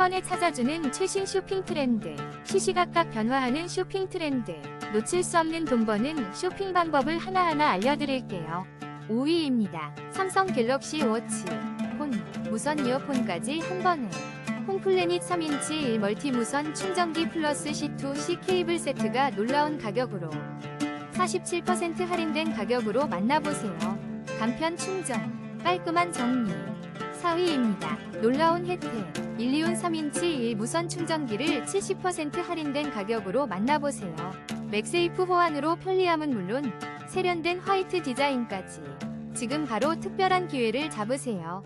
번에 찾아주는 최신 쇼핑 트렌드. 시시각각 변화하는 쇼핑 트렌드. 놓칠 수 없는 돈 버는 쇼핑 방법을 하나하나 알려드릴게요. 5위입니다. 삼성 갤럭시 워치. 폰, 무선 이어폰까지 한 번에. 홈플래닛 3인치 1 멀티 무선 충전기 플러스 C2C 케이블 세트가 놀라운 가격으로 47% 할인된 가격으로 만나보세요. 간편 충전, 깔끔한 정리. 4위입니다. 놀라운 혜택. 일리온 3인치 1 무선 충전기를 70% 할인된 가격으로 만나보세요. 맥세이프 호환으로 편리함은 물론 세련된 화이트 디자인까지. 지금 바로 특별한 기회를 잡으세요.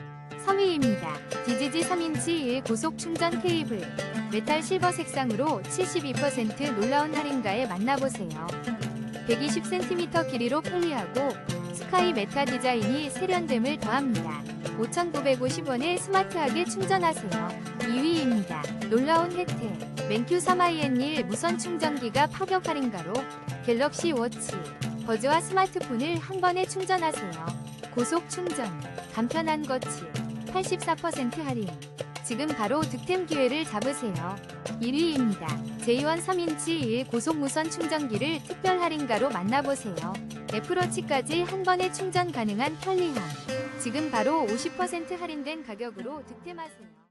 3위입니다. 디지지 3인치 1 고속 충전 케이블. 메탈 실버 색상으로 72% 놀라운 할인가에 만나보세요. 120cm 길이로 편리하고 스카이 메타 디자인이 세련됨을 더합니다. 5,950원에 스마트하게 충전하세요. 2위입니다. 놀라운 혜택. 맨큐 3IN1 무선 충전기가 파격 할인가로 갤럭시 워치, 버즈와 스마트폰을 한 번에 충전하세요. 고속 충전, 간편한 거치, 84% 할인. 지금 바로 득템 기회를 잡으세요. 1위입니다. J1 3인치 1 고속 무선 충전기를 특별 할인가로 만나보세요. 애플워치까지 한 번에 충전 가능한 편리함. 지금 바로 50% 할인된 가격으로 득템하세요.